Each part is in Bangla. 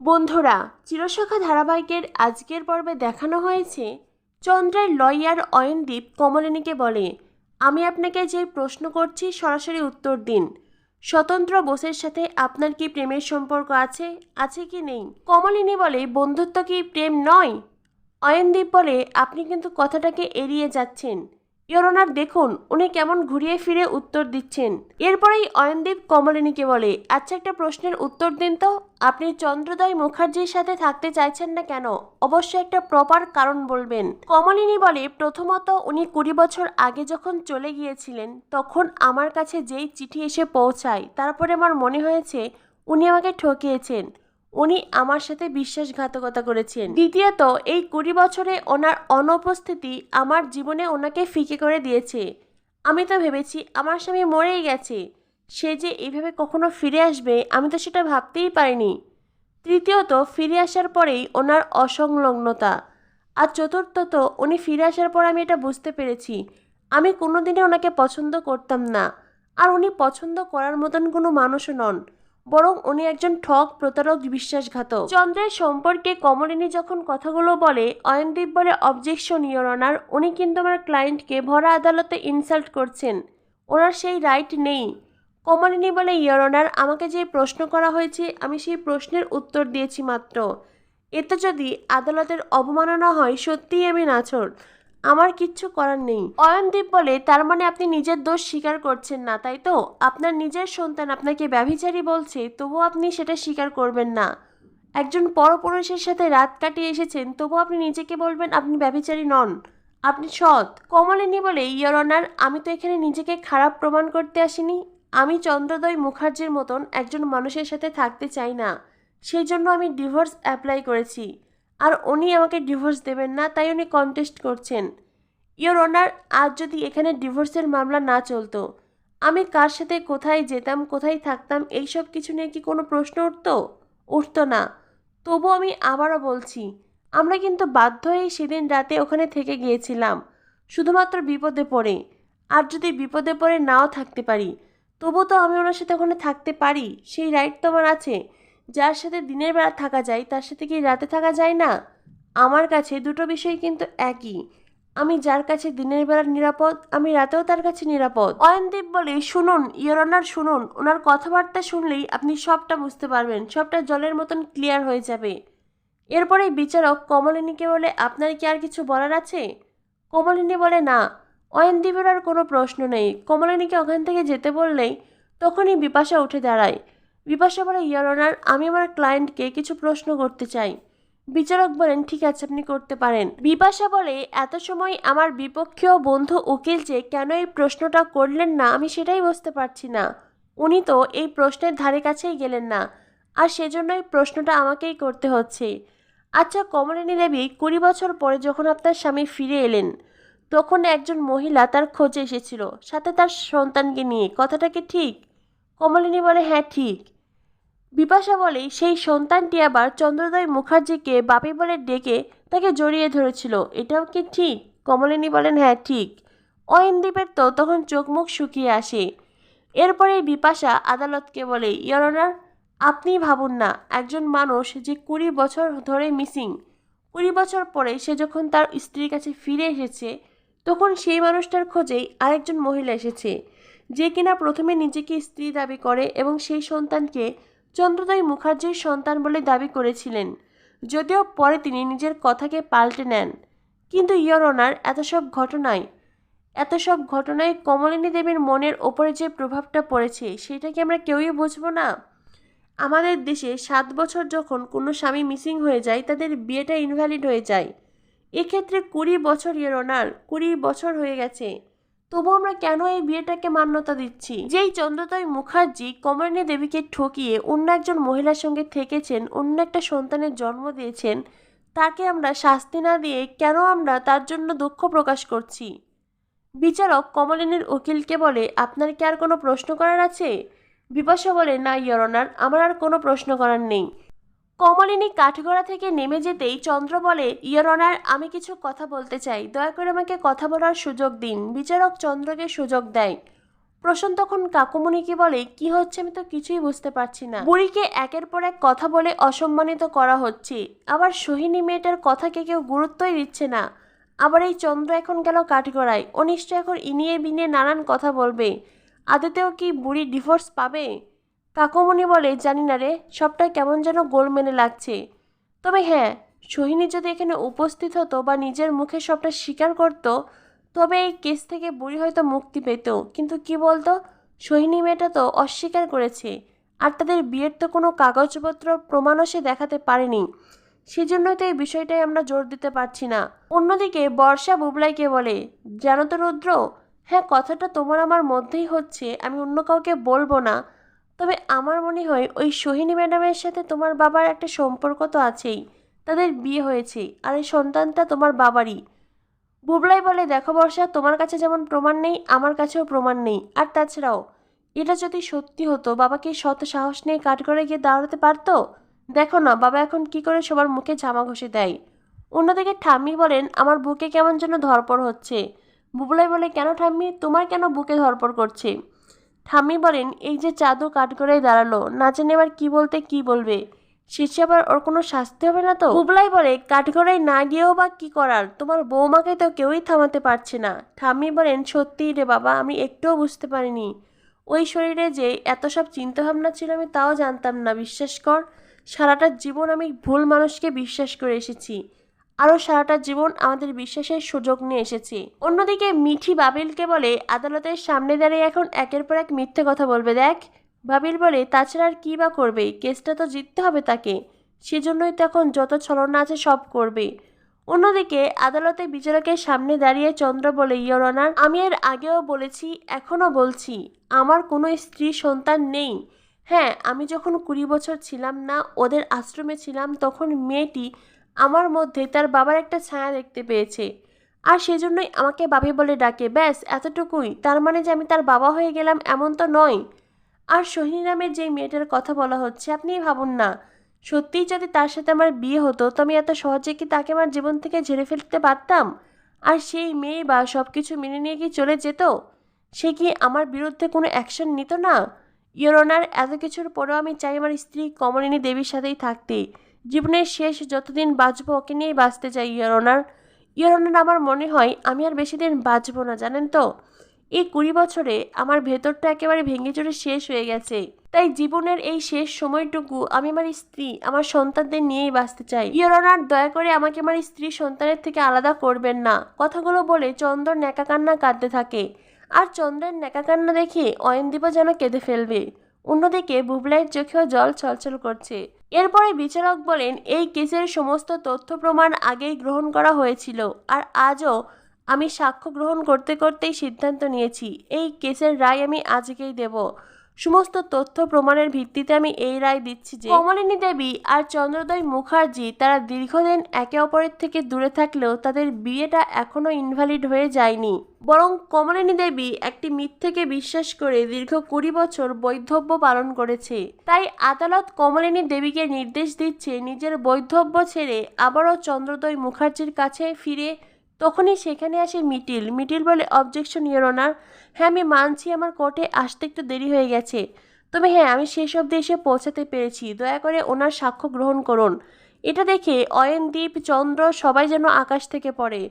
বন্ধুরা, চিরসখা ধারাবাহিকের আজকের পর্বে দেখানো হয়েছে চন্দ্রের লয়ার অয়নদীপ কমলিনীকে বলে, আমি আপনাকে যে প্রশ্ন করছি সরাসরি উত্তর দিন। স্বতন্ত্র বোসের সাথে আপনার কি প্রেমের সম্পর্ক আছে আছে কি নেই? কমলিনী বলে, বন্ধুত্ব কি প্রেম নয়? অয়নদীপ বলে, আপনি কিন্তু কথাটাকে এড়িয়ে যাচ্ছেন। ইয়রনার দেখুন, উনি কেমন ঘুরিয়ে ফিরে উত্তর দিচ্ছেন। এরপরেই অয়নদীপ কমলিনীকে বলে আচ্ছা একটা প্রশ্নের উত্তর দিন তো। আপনি চন্দ্রদয় মুখার্জির সাথে থাকতে চাইছেন না কেন? অবশ্যই একটা প্রপার কারণ বলবেন। কমলিনী বলে, প্রথমত, উনি কুড়ি বছর আগে যখন চলে গিয়েছিলেন, তখন আমার কাছে যেই চিঠি এসে পৌঁছায়, তারপরে আমার মনে হয়েছে উনি আমাকে ঠকিয়েছেন। উনি আমার সাথে বিশ্বাসঘাতকতা করেছেন। দ্বিতীয়ত, এই কুড়ি বছরে ওনার অনুপস্থিতি আমার জীবনে ওনাকে ফিকে করে দিয়েছে। আমি তো ভেবেছি আমার স্বামী মরেই গেছে। সে যে এইভাবে কখনো ফিরে আসবে, আমি তো সেটা ভাবতেই পারিনি। তৃতীয়ত, ফিরে আসার পরেই ওনার অসংলগ্নতা। আর চতুর্থত, উনি ফিরে আসার পর আমি এটা বুঝতে পেরেছি। আমি কোনোদিনই ওনাকে পছন্দ করতাম না। আর উনি পছন্দ করার মতন কোনো মানুষও নন। বরং উনি একজন ঠক প্রতারক বিশ্বাসঘাতক। চন্দ্রের সম্পর্কে কমলিনী যখন কথাগুলো বলে, অয়নদীপ বলে অবজেকশন ইয়রনার উনি কিন্তু আমার ক্লায়েন্টকে ভরা আদালতে ইনসাল্ট করছেন। ওনার সেই রাইট নেই। কমলিনী বলে ইয়রনার আমাকে যে প্রশ্ন করা হয়েছে, আমি সেই প্রশ্নের উত্তর দিয়েছি মাত্র। এতে যদি আদালতের অবমাননা হয়, সত্যিই আমি নাছর। আমার কিচ্ছু করার নেই। অয়নদীপ বলে, তার মানে আপনি নিজের দোষ স্বীকার করছেন না, তাই তো? আপনার নিজের সন্তান আপনাকে ব্যভিচারী বলছে, তবুও আপনি সেটা স্বীকার করবেন না। একজন পরপুরুষের সাথে রাত কাটিয়ে এসেছেন, তবুও আপনি নিজেকে বলবেন আপনি ব্যভিচারী নন। আপনি সৎ। কমলিনী বলে ইয়র অনার আমি তো এখানে নিজেকে খারাপ প্রমাণ করতে আসিনি। আমি চন্দ্রদয় মুখার্জির মতন একজন মানুষের সাথে থাকতে চাই না। সেই জন্য আমি ডিভোর্স অ্যাপ্লাই করেছি। আর উনি আমাকে ডিভোর্স দেবেন না, তাই উনি কন্টেস্ট করছেন। ইয়োর অনার আজ যদি এখানে ডিভোর্সের মামলা না চলতো, আমি কার সাথে কোথায় যেতাম, কোথায় থাকতাম, এইসব কিছু নিয়ে কি কোনো প্রশ্ন উঠতো? উঠতো না। তবু আমি আবারও বলছি, আমরা কিন্তু বাধ্য হয়ে সেদিন রাতে ওখানে থেকে গিয়েছিলাম, শুধুমাত্র বিপদে পড়ে। আর যদি বিপদে পড়ে নাও থাকতে পারি, তবু তো আমি ওনার সাথে ওখানে থাকতে পারি, সেই রাইট তো আমার আছে। যার সাথে দিনের বেলা থাকা যায়, তার সাথে কি রাতে থাকা যায় না? আমার কাছে দুটো বিষয় কিন্তু একই। আমি যার কাছে দিনের বেলা নিরাপদ, আমি রাতেও তার কাছে নিরাপদ। অয়নদীপ বলে, শুনুন ইয়র অনার শুনুন। ওনার কথাবার্তা শুনলেই আপনি সবটা বুঝতে পারবেন, সবটা জলের মতন ক্লিয়ার হয়ে যাবে। এরপরে বিচারক কমলিনীকে বলে, আপনার কি আর কিছু বলার আছে? কমলিনী বলে, না। অয়নদীপের আর কোনো প্রশ্ন নেই। কমলিনীকে ওখান থেকে যেতে বললেই তখনই বিপাশা উঠে দাঁড়ায়। বিপাশা বলে ইয়ার অনার আমি আমার ক্লায়েন্টকে কিছু প্রশ্ন করতে চাই। বিচারক বলেন, ঠিক আছে, আপনি করতে পারেন। বিপাশা বলে, এত সময় আমার বিপক্ষীয় বন্ধু উকিল যে কেন এই প্রশ্নটা করলেন না, আমি সেটাই বুঝতে পারছি না। উনি তো এই প্রশ্নের ধারে কাছেই গেলেন না, আর সেজন্যই প্রশ্নটা আমাকেই করতে হচ্ছে। আচ্ছা কমলিনী দেবী, কুড়ি বছর পরে যখন আপনার স্বামী ফিরে এলেন, তখন একজন মহিলা তার খোঁজে এসেছিল, সাথে তার সন্তানকে নিয়ে। কথাটা কি ঠিক? কমলিনী বলে হ্যাঁ ঠিক। বিপাশা বলে, সেই সন্তানটি আবার চন্দ্রদয় মুখার্জিকে বাপি বলে ডেকে তাকে জড়িয়ে ধরেছিল। এটাও কি ঠিক? কমলিনী বলেন হ্যাঁ ঠিক। অয়নদীপের তো তখন চোখ মুখ শুকিয়ে আসে। এরপরে বিপাশা আদালতকে বলে ইয়রনার আপনি ভাবুন না, একজন মানুষ যে কুড়ি বছর ধরে মিসিং, কুড়ি বছর পরে সে যখন তার স্ত্রীর কাছে ফিরে এসেছে, তখন সেই মানুষটার খোঁজেই আরেকজন মহিলা এসেছে, যে কিনা প্রথমে নিজেকে স্ত্রী দাবি করে এবং সেই সন্তানকে চন্দ্রদয় মুখার্জির সন্তান বলে দাবি করেছিলেন। যদিও পরে তিনি নিজের কথাকে পাল্টে নেন। কিন্তু ইয়র অনার, এত সব ঘটনায়, এত সব ঘটনায় কমলিনী দেবীর মনের ওপরে যে প্রভাবটা পড়েছে, সেটা কি আমরা কেউই বুঝব না? আমাদের দেশে সাত বছর যখন কোনো স্বামী মিসিং হয়ে যায়, তাদের বিয়েটা ইনভ্যালিড হয়ে যায়। এক্ষেত্রে কুড়ি বছর, ইয়ের অনার, কুড়ি বছর হয়ে গেছে। তবু আমরা কেন এই বিয়েটাকে মান্যতা দিচ্ছি? যেই চন্দ্রদয় মুখার্জি কমলিনী দেবীকে ঠকিয়ে অন্য একজন মহিলার সঙ্গে থেকেছেন, অন্য একটা সন্তানের জন্ম দিয়েছেন, তাকে আমরা শাস্তি না দিয়ে কেন আমরা তার জন্য দুঃখ প্রকাশ করছি? বিচারক কমলিনীর উকিলকে বলে, আপনার কি আর কোনো প্রশ্ন করার আছে? বিপাশা বলে, না ইয়রনার আমার আর কোনো প্রশ্ন করার নেই। কমলিনী কাঠগড়া থেকে নেমে যেতেই চন্দ্র বলে, ইয়র অনার, আমি কিছু কথা বলতে চাই। দয়া করে আমাকে কথা বলার সুযোগ দিন। বিচারক চন্দ্রকে সুযোগ দেয়। প্রশান তখন কাকুমণিকে বলে, কি হচ্ছে? আমি তো কিছুই বুঝতে পারছি না। বুড়িকে একের পর এক কথা বলে অসম্মানিত করা হচ্ছে। আবার সোহিনী মেয়েটার কথাকে কেউ গুরুত্বই দিচ্ছে না। আবার এই চন্দ্র এখন গেল কাঠগড়ায়। অনিশ্চয় এখন ইনিয়ে বিনিয়ে নানান কথা বলবে। আদতেও কি বুড়ি ডিভোর্স পাবে? কাকুমণি বলে, জানি না রে সবটা কেমন যেন গোলমেলে লাগছে। তবে হ্যাঁ সোহিনী যদি এখানে উপস্থিত হতো বা নিজের মুখে সবটা স্বীকার করতো, তবে এই কেস থেকে বুড়ি হয়তো মুক্তি পেত। কিন্তু কি বলতো, সোহিনী মেয়েটা তো অস্বীকার করেছে। আর তাদের বিয়ের তো কোনো কাগজপত্র প্রমাণও সে দেখাতে পারেনি। সেজন্যই তো এই বিষয়টাই আমরা জোর দিতে পারছি না। অন্যদিকে বর্ষা বুবলাইকে বলে, জানো তো রুদ্র হ্যাঁ কথাটা তোমার আমার মধ্যেই হচ্ছে। আমি অন্য কাউকে বলব না। তবে আমার মনে হয় ওই সোহিনী ম্যাডামের সাথে তোমার বাবার একটা সম্পর্ক তো আছেই। তাদের বিয়ে হয়েছে আর এই সন্তানটা তোমার বাবারই। বুবলাই বলে, দেখো বর্ষা, তোমার কাছে যেমন প্রমাণ নেই, আমার কাছেও প্রমাণ নেই। আর তাছাড়াও, এটা যদি সত্যি হতো, বাবাকে শত সাহস নিয়ে কাঠ করে গিয়ে দাঁড়াতে পারতো? দেখো না, বাবা এখন কি করে সবার মুখে জামা ঘষে দেয়? অন্যদিকে ঠাম্মি বলেন, আমার বুকে কেমন যেন ধরপড় হচ্ছে। বুবলাই বলে, কেন ঠাম্মি? তোমার কেন বুকে ধরপড় করছে? ঠাম্মি বলেন, এই যে চাদু কাঠ করে দাঁড়াল, না জেনে এবার কি বলতে কি বলবে? শেষে আবার ওর কোনো শাস্তি হবে না তো? বুবলাই বলে কাঠগড়ায় না গিয়েও বা কি করার? তোমার বৌমাকে তো কেউই থামাতে পারছে না। ঠাম্মি বলেন, সত্যিই রে বাবা, আমি একটুও বুঝতে পারিনি। ওই শরীরে যে এত সব চিন্তাভাবনা ছিল আমি তাও জানতাম না, বিশ্বাস কর। সারাটা জীবন আমি ভুল মানুষকে বিশ্বাস করে এসেছি। আরও সারাটা জীবন আমাদের বিশ্বাসের সুযোগ নিয়ে এসেছি। অন্যদিকে মিঠি বাবিলকে বলে, আদালতের সামনে দাঁড়িয়ে এখন একের পর এক মিথ্যে কথা বলবে, দেখ। বাবিল বলে, তাছাড়া আর কী বা করবে? কেসটা তো জিততে হবে তাকে। সেজন্যই তো এখন যত ছলনা আছে সব করবে। অন্যদিকে আদালতে বিচারকের সামনে দাঁড়িয়ে চন্দ্র বলে ইয়র অনার, আমি এর আগেও বলেছি, এখনও বলছি, আমার কোনো স্ত্রী সন্তান নেই। হ্যাঁ আমি যখন কুড়ি বছর ছিলাম না, ওদের আশ্রমে ছিলাম, তখন মেয়েটি আমার মধ্যে তার বাবার একটা ছায়া দেখতে পেয়েছে। আর সেজন্যই আমাকে বাবি বলে ডাকে, ব্যাস, এতটুকুই। তার মানে যে আমি তার বাবা হয়ে গেলাম এমন তো নয়। আর সোহিনী নামের যেই মেয়েটার কথা বলা হচ্ছে, আপনিই ভাবুন না। সত্যিই যদি তার সাথে আমার বিয়ে হতো, তো আমি এত সহজে কি তাকে আমার জীবন থেকে ঝেড়ে ফেলতে পারতাম? আর সেই মেয়ে বা সব কিছু মেনে নিয়ে কি চলে যেত? সে কি আমার বিরুদ্ধে কোনো অ্যাকশন নিত না? ইয়রনার এত কিছুর পরেও আমি চাই আমার স্ত্রী কমলিনী দেবীর সাথেই থাকতে। জীবনের শেষ যতদিন বাঁচবো ওকে নিয়েই বাঁচতে চাই ইয়রনার ইয়রনার আমার মনে হয় আমি আর বেশি দিন বাঁচবো না, জানেন তো? এই কুড়ি বছরে আমার ভেতরটা একেবারে ভেঙে চড়ে শেষ হয়ে গেছে। তাই জীবনের এই শেষ সময়টুকু আমি আমার স্ত্রী, আমার সন্তানদের নিয়েই বাঁচতে চাই। ইয়রনার দয়া করে আমাকে আমার স্ত্রী সন্তানের থেকে আলাদা করবেন না। কথাগুলো বলে চন্দ্র ন্যাকা কান্না কাঁদতে থাকে। আর চন্দ্রের ন্যাকা কান্না দেখে অয়নদীপও যেন কেঁদে ফেলবে। অন্যদিকে বুবলাইয়ের চোখেও জল ছলছল করছে। এরপরে বিচারক বলেন, এই কেসের সমস্ত তথ্য প্রমাণ আগেই গ্রহণ করা হয়েছিল আর আজও আমি সাক্ষ্য গ্রহণ করতে করতেই সিদ্ধান্ত নিয়েছি। এই কেসের রায় আমি আজকেই দেব। সমস্ত তথ্য প্রমাণের ভিত্তিতে আমি এই রায় দিচ্ছি যে কমলিনী দেবী আর চন্দ্রোদয় মুখার্জি তারা দীর্ঘদিন একে অপরের থেকে দূরে থাকলেও তাদের বিয়েটা এখনও ইনভ্যালিড হয়ে যায়নি। বরং কমলিনী দেবী একটি মিথ্যেকে বিশ্বাস করে দীর্ঘ কুড়ি বছর বৈধব্য পালন করেছে। তাই আদালত কমলিনী দেবীকে নির্দেশ দিচ্ছে নিজের বৈধব্য ছেড়ে আবারও চন্দ্রোদয় মুখার্জির কাছে ফিরে তখনই সেখানে আসে মিটিল। মিটিল বলে অবজেকশন ইয়োর অনার হ্যাঁ আমি মানছি আমার কোর্টে আসতে একটু দেরি হয়ে গেছে। তবে হ্যাঁ আমি শেষ অবধি এসে পৌঁছাতে পেরেছি। দয়া করে ওনার সাক্ষ্য গ্রহণ করুন এটা দেখে অয়নদীপ, চন্দ্র সবাই যেন আকাশ থেকে পড়ে।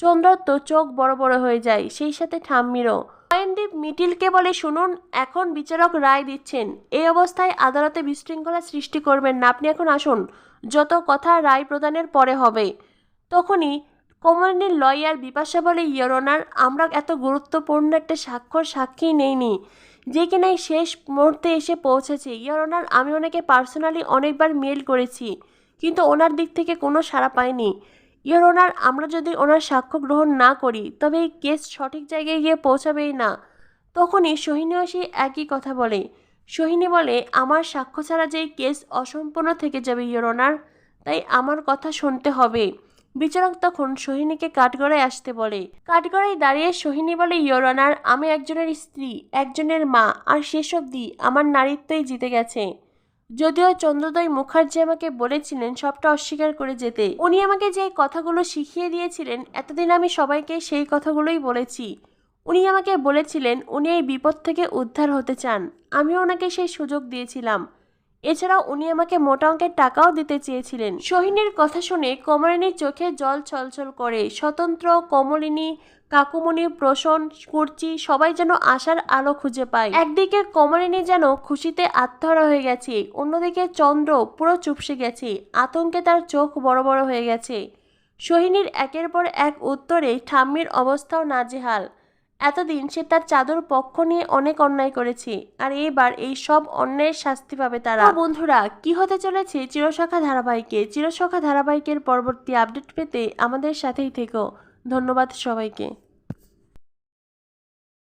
চন্দ্রর তো চোখ বড় বড় হয়ে যায়, সেই সাথে ঠাম্মিরও। অয়নদীপ মিটিলকে বলে, শুনুন, এখন বিচারক রায় দিচ্ছেন। এই অবস্থায় আদালতে বিশৃঙ্খলা সৃষ্টি করবেন না। আপনি এখন আসুন। যত কথা রায় প্রদানের পরে হবে তখনই কোম্পানির লয়ার বিপাশা বলে ইয়রনার আমরা এত গুরুত্বপূর্ণ একটা স্বাক্ষর সাক্ষী নেইনি, যে কিনা এই শেষ মুহূর্তে এসে পৌঁছেছে। ইয়রনার আমি ওনাকে পার্সোনালি অনেকবার মেল করেছি, কিন্তু ওনার দিক থেকে কোনো সাড়া পাইনি। ইয়র ওনার আমরা যদি ওনার সাক্ষ্য গ্রহণ না করি, তবে এই কেস সঠিক জায়গায় গিয়ে পৌঁছাবেই না। তখনই সোহিনীও সেই একই কথা বলে। সোহিনী বলে, আমার সাক্ষ্য ছাড়া যে কেস অসম্পূর্ণ থেকে যাবে ইয়র ওনার তাই আমার কথা শুনতে হবে। বিচারক তখন সোহিনীকে কাঠগড়ায় আসতে বলে। কাঠগড়ায় দাঁড়িয়ে সোহিনী বলে ইয়োর অনার আমি একজনের স্ত্রী, একজনের মা, আর শেষ অবধি আমার নারীত্বই জিতে গেছে। যদিও চন্দ্রোদয় মুখার্জি আমাকে বলেছিলেন সবটা অস্বীকার করে যেতে। উনি আমাকে যে কথাগুলো শিখিয়ে দিয়েছিলেন, এতদিন আমি সবাইকে সেই কথাগুলোই বলেছি। উনি আমাকে বলেছিলেন, উনি এই বিপদ থেকে উদ্ধার হতে চান। আমিও ওনাকে সেই সুযোগ দিয়েছিলাম। এছাড়াও উনি আমাকে মোটা অঙ্কের টাকাও দিতে চেয়েছিলেন। সোহিনীর কথা শুনে কমলিনীর চোখে জল ছলছল করে। স্বতন্ত্র কমলিনী কাকুমণি প্রসন, কুর্চি সবাই যেন আশার আলো খুঁজে পায়। একদিকে কমলিনী যেন খুশিতে আত্মহারা হয়ে গেছে, অন্যদিকে চন্দ্র পুরো চুপসে গেছে, আতঙ্কে তার চোখ বড় বড় হয়ে গেছে। সোহিনীর একের পর এক উত্তরে ঠাম্মির অবস্থাও নাজেহাল। এতদিন সে তার চাদর পক্ষ নিয়ে অনেক অন্যায় করেছে, আর এইবার এই সব অন্যায়ের শাস্তি পাবে তারা। বন্ধুরা, কি হতে চলেছে চিরসখা ধারাবাহিকে? চিরসখা ধারাবাহিকের পরবর্তী আপডেট পেতে আমাদের সাথেই থেকো। ধন্যবাদ সবাইকে।